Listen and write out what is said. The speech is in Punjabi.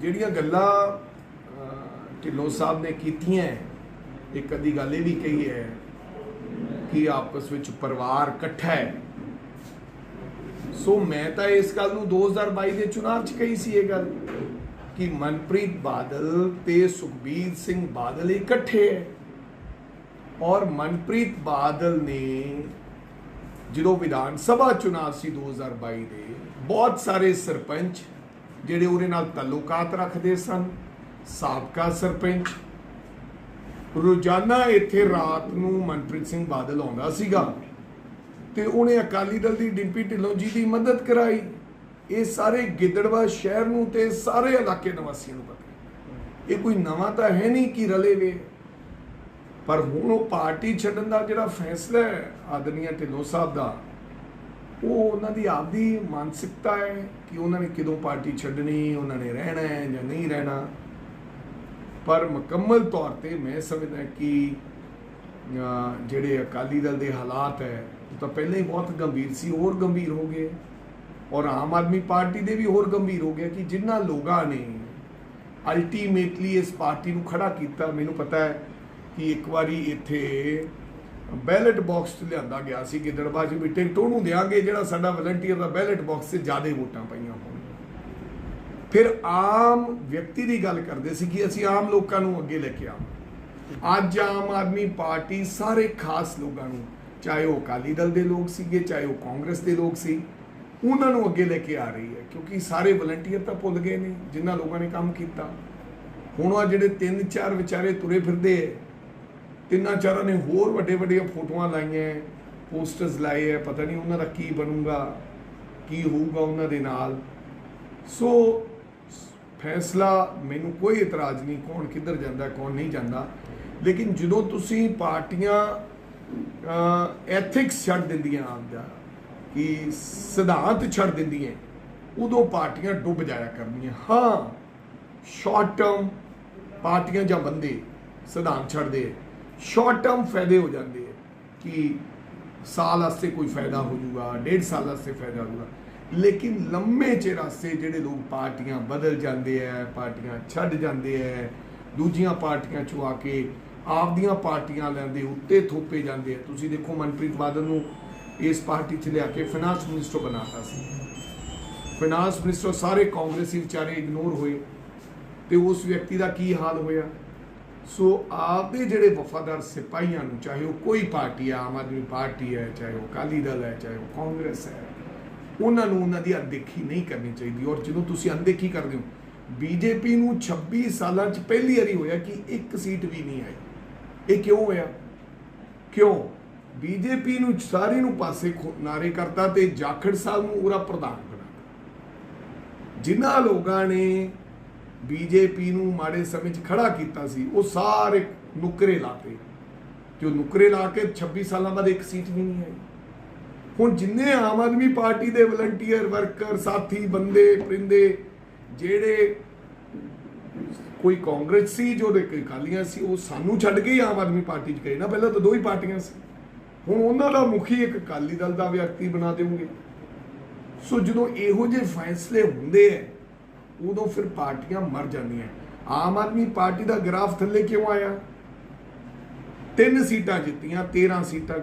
ਜਿਹੜੀਆਂ ਗੱਲਾਂ ਢਿੱਲੋਂ ਸਾਹਿਬ ਨੇ ਕੀਤੀਆਂ ਇੱਕ ਅੱਧੀ ਗੱਲ ਇਹ ਵੀ ਕਹੀ ਹੈ ਕਿ ਆਪਸ ਵਿੱਚ ਪਰਿਵਾਰ ਇਕੱਠਾ ਹੈ। ਸੋ ਮੈਂ ਤਾਂ ਇਸ ਗੱਲ ਨੂੰ 2022 ਦੇ ਚੁਣਾਵ 'ਚ ਕਹੀ ਸੀ ਇਹ ਗੱਲ ਕਿ ਮਨਪ੍ਰੀਤ ਬਾਦਲ ਤੇ ਸੁਖਬੀਰ ਸਿੰਘ ਬਾਦਲ ਇਕੱਠੇ ਹੈ ਔਰ ਮਨਪ੍ਰੀਤ ਬਾਦਲ ਨੇ ਜਦੋਂ ਵਿਧਾਨ ਸਭਾ ਚੁਣਾਵ ਸੀ 2022 ਦੇ, ਬਹੁਤ ਸਾਰੇ ਸਰਪੰਚ ਜਿਹੜੇ ਉਹਦੇ ਨਾਲ ਤਾਲੁਕਾਤ ਰੱਖਦੇ ਸਨ, ਸਾਬਕਾ ਸਰਪੰਚ। ਰੋਜ਼ਾਨਾ ਇੱਥੇ ਰਾਤ ਨੂੰ ਮਨਪ੍ਰੀਤ ਸਿੰਘ ਬਾਦਲ ਆਉਂਦਾ ਸੀਗਾ ਤੇ ਉਹਨੇ ਅਕਾਲੀ ਦਲ ਦੀ ਡਿੰਪੀ ਢਿੱਲੋਂ ਜੀ ਦੀ ਮਦਦ ਕਰਾਈ। ਇਹ ਸਾਰੇ ਗਿੱਦੜਵਾ ਸ਼ਹਿਰ ਨੂੰ ਤੇ ਸਾਰੇ ਇਲਾਕੇ ਨਿਵਾਸੀਆਂ ਨੂੰ ਪਤਾ ਇਹ ਕੋਈ ਨਵਾਂ ਤਾਂ ਹੈ ਨਹੀਂ ਕਿ ਰਲੇ ਵੇ। ਪਰ ਹੁਣ ਉਹ ਪਾਰਟੀ ਛੱਡਣ ਦਾ ਜਿਹੜਾ ਫੈਸਲਾ ਹੈ, ਆਦਰਨੀਆ ਢਿੱਲੋਂ ਸਾਹਿਬ ਦਾ ਉਹ ਉਹਨਾਂ ਦੀ ਆਪਦੀ ਮਾਨਸਿਕਤਾ ਹੈ ਕਿ ਉਹਨਾਂ ਨੇ ਕਿਦੋਂ ਪਾਰਟੀ ਛੱਡਣੀ, ਉਹਨਾਂ ਨੇ ਰਹਿਣਾ ਹੈ ਜਾਂ ਨਹੀਂ ਰਹਿਣਾ। ਪਰ ਮੁਕੰਮਲ ਤੌਰ ਤੇ ਮੈਂ ਸਮਝਦਾ ਕਿ ਜਿਹੜੇ ਅਕਾਲੀ ਦਲ ਦੇ ਹਾਲਾਤ ਹੈ, ਉਹ ਤਾਂ ਪਹਿਲਾਂ ਹੀ ਬਹੁਤ ਗੰਭੀਰ ਸੀ, ਹੋਰ ਗੰਭੀਰ ਹੋ ਗਏ। ਔਰ ਆਮ ਆਦਮੀ ਪਾਰਟੀ ਦੇ ਵੀ ਹੋਰ ਗੰਭੀਰ ਹੋ ਗਿਆ ਕਿ ਜਿਨ੍ਹਾਂ ਲੋਕਾਂ ਨੇ ਅਲਟੀਮੇਟਲੀ ਇਸ ਪਾਰਟੀ ਨੂੰ ਖੜਾ ਕੀਤਾ। ਮੈਨੂੰ ਪਤਾ ਹੈ ਕਿ ਇੱਕ ਵਾਰੀ ਇੱਥੇ ਬੈਲਟ ਬਾਕਸ ਤੇ ਲਿਆਂਦਾ ਗਿਆ ਸੀ ਗਿੱਦੜਬਾਹ 'ਚ ਵੀ ਟਿਕਟ ਉਹਨੂੰ ਦਿਆਂਗੇ, ਜਿਹੜਾ ਸਾਡਾ ਵਲੰਟੀਅਰ ਦਾ ਬੈਲਟ ਬਾਕਸ 'ਚ ਜ਼ਿਆਦਾ ਵੋਟਾਂ ਪਈਆਂ ਹੋਣ। ਫਿਰ ਆਮ ਵਿਅਕਤੀ ਦੀ ਗੱਲ ਕਰਦੇ ਸੀ ਕਿ ਅਸੀਂ ਆਮ ਲੋਕਾਂ ਨੂੰ ਅੱਗੇ ਲੈ ਕੇ ਆਵਾਂ। ਅੱਜ ਆਮ ਆਦਮੀ ਪਾਰਟੀ ਸਾਰੇ ਖਾਸ ਲੋਕਾਂ ਨੂੰ, ਚਾਹੇ ਉਹ ਅਕਾਲੀ ਦਲ ਦੇ ਲੋਕ ਸੀਗੇ, ਚਾਹੇ ਉਹ ਕਾਂਗਰਸ ਦੇ ਲੋਕ ਸੀ, ਉਹਨਾਂ ਨੂੰ ਅੱਗੇ ਲੈ ਕੇ ਆ ਰਹੀ ਹੈ, ਕਿਉਂਕਿ ਸਾਰੇ ਵਲੰਟੀਅਰ ਤਾਂ ਭੁੱਲ ਗਏ ਨੇ, ਜਿਨ੍ਹਾਂ ਲੋਕਾਂ ਨੇ ਕੰਮ ਕੀਤਾ। ਹੁਣ ਆ ਜਿਹੜੇ ਤਿੰਨ ਚਾਰ ਵਿਚਾਰੇ ਤੁਰੇ ਫਿਰਦੇ ਹੈ ਤਿੰਨਾਂ ਚਾਰਾਂ ਨੇ ਹੋਰ ਵੱਡੇ ਵੱਡੀਆਂ ਫੋਟੋਆਂ ਲਾਈਆਂ, ਪੋਸਟਰਸ ਲਾਏ ਹੈ ਪਤਾ ਨਹੀਂ ਉਹਨਾਂ ਦਾ ਕੀ ਬਣੂਗਾ, ਕੀ ਹੋਊਗਾ ਉਹਨਾਂ ਦੇ ਨਾਲ। ਸੋ ਫੈਸਲਾ, ਮੈਨੂੰ ਕੋਈ ਇਤਰਾਜ਼ ਨਹੀਂ ਕੌਣ ਕਿੱਧਰ ਜਾਂਦਾ, ਕੌਣ ਨਹੀਂ ਜਾਂਦਾ। ਲੇਕਿਨ ਜਦੋਂ ਤੁਸੀਂ ਪਾਰਟੀਆਂ ਐਥਿਕਸ ਛੱਡ ਦਿੰਦੀਆਂ ਆਪਦਾ ਕਿ ਸਿਧਾਂਤ ਛੱਡ ਦਿੰਦੀਆਂ, ਉਦੋਂ ਪਾਰਟੀਆਂ ਡੁੱਬ ਜਾਇਆ ਕਰਨੀਆਂ। ਹਾਂ ਸ਼ਾਰਟ ਟਰਮ ਪਾਰਟੀਆਂ ਜਾਂ ਬੰਦੇ ਸਿਧਾਂਤ ਛੱਡਦੇ ਸ਼ਾਰਟ ਟਰਮ ਫਾਇਦੇ ਹੋ ਜਾਂਦੇ ਹੈ ਕਿ ਸਾਲ ਵਾਸਤੇ ਕੋਈ ਫਾਇਦਾ ਹੋ ਜਾਊਗਾ ਡੇਢ ਸਾਲ ਵਾਸਤੇ ਫਾਇਦਾ ਹੋਊਗਾ ਲੇਕਿਨ ਲੰਮੇ ਚਿਰ ਵਾਸਤੇ ਜਿਹੜੇ ਲੋਕ ਪਾਰਟੀਆਂ ਬਦਲ ਜਾਂਦੇ ਐ ਪਾਰਟੀਆਂ ਛੱਡ ਜਾਂਦੇ ਐ ਦੂਜੀਆਂ ਪਾਰਟੀਆਂ ਚੋਂ ਆ ਕੇ ਆਪਦੀਆਂ ਪਾਰਟੀਆਂ ਲੈਂਦੇ ਉੱਤੇ ਥੋਪੇ ਜਾਂਦੇ ਐ ਤੁਸੀਂ ਦੇਖੋ ਮਨਪ੍ਰੀਤ ਬਾਦਲ ਨੂੰ ਇਸ ਪਾਰਟੀ 'ਚ ਲਿਆ ਕੇ ਫਾਈਨਾਂਸ ਮਿਨਿਸਟਰ ਬਣਾਤਾ ਸੀ ਫਾਈਨਾਂਸ ਮਿਨਿਸਟਰ ਸਾਰੇ ਕਾਂਗਰਸੀ ਵਿਚਾਰੇ ਇਗਨੋਰ ਹੋਏ ਤੇ ਉਸ ਵਿਅਕਤੀ ਦਾ ਕੀ ਹਾਲ ਹੋਇਆ ਸੋ ਆਪਦੇ ਜਿਹੜੇ ਵਫਾਦਾਰ ਸਿਪਾਹੀਆਂ ਨੂੰ, ਚਾਹੇ ਉਹ ਕੋਈ ਪਾਰਟੀ ਹੈ ਆਮ ਆਦਮੀ ਪਾਰਟੀ ਹੈ, ਚਾਹੇ ਉਹ ਅਕਾਲੀ ਦਲ ਹੈ, ਚਾਹੇ ਉਹ ਕਾਂਗਰਸ ਹੈ, ਉਹਨਾਂ ਨੂੰ ਉਹਨਾਂ ਦੀ ਅਣਦੇਖੀ ਨਹੀਂ ਕਰਨੀ ਚਾਹੀਦੀ। ਔਰ ਜਦੋਂ ਤੁਸੀਂ ਅਣਦੇਖੀ ਕਰਦੇ ਹੋ, ਬੀਜੇਪੀ ਨੂੰ 26 ਸਾਲਾਂ 'ਚ ਪਹਿਲੀ ਵਾਰੀ ਹੋਇਆ ਕਿ ਇੱਕ ਸੀਟ ਵੀ ਨਹੀਂ ਆਈ। ਇਹ ਕਿਉਂ ਹੋਇਆ? ਕਿਉਂ? ਬੀਜੇਪੀ ਨੂੰ ਸਾਰੀ ਨੂੰ ਪਾਸੇ ਖੋ- ਨਾਰੇ ਕਰਤਾ ਤੇ ਜਾਖੜ ਸਾਹਿਬ ਨੂੰ ਉਹਦਾ ਪ੍ਰਧਾਨ ਬਣਾਤਾ ਜਿਨ੍ਹਾਂ ਲੋਕਾਂ ਨੇ ਬੀਜੇਪੀ ਨੂੰ ਮਾੜੇ ਸਮੇਂ 'ਚ ਖੜਾ ਕੀਤਾ ਸੀ, ਉਹ ਸਾਰੇ ਨੁਕਰੇ ਲਾਤੇ ਤੇ ਉਹ ਨੁਕਰੇ ਲਾ ਕੇ 26 ਸਾਲਾਂ ਬਾਅਦ ਇੱਕ ਸੀਟ ਵੀ ਨਹੀਂ ਆਈ। ਹੁਣ ਜਿੰਨੇ ਆਮ ਆਦਮੀ ਪਾਰਟੀ ਦੇ ਵਲੰਟੀਅਰ, ਵਰਕਰ, ਸਾਥੀ, ਬੰਦੇ, ਪਰਿੰਦੇ, ਜਿਹੜੇ ਕੋਈ ਕਾਂਗਰਸ ਸੀ, ਜੋ ਦੇ ਕੋਈ ਅਕਾਲੀਆਂ ਸੀ, ਉਹ ਸਾਨੂੰ ਛੱਡ ਕੇ ਹੀ ਆਮ ਆਦਮੀ ਪਾਰਟੀ 'ਚ ਗਏ ਨਾ। ਪਹਿਲਾਂ ਤਾਂ ਦੋ ਹੀ ਪਾਰਟੀਆਂ ਸੀ। ਹੁਣ ਉਹਨਾਂ ਦਾ ਮੁਖੀ ਇੱਕ ਅਕਾਲੀ ਦਲ ਦਾ ਵਿਅਕਤੀ ਬਣਾ ਦੇਵੋਗੇ। ਸੋ ਜਦੋਂ ਇਹੋ ਜਿਹੇ ਫੈਸਲੇ ਹੁੰਦੇ ਐ ਉਦੋਂ ਫਿਰ ਪਾਰਟੀਆਂ ਮਰ ਜਾਂਦੀਆਂ। ਆਮ ਆਦਮੀ ਪਾਰਟੀ ਦਾ ਗ੍ਰਾਫ ਥੱਲੇ ਕਿਉਂ ਆਇਆ? ਤਿੰਨ ਸੀਟਾਂ ਜਿੱਤੀਆਂ 13 ਸੀਟਾਂ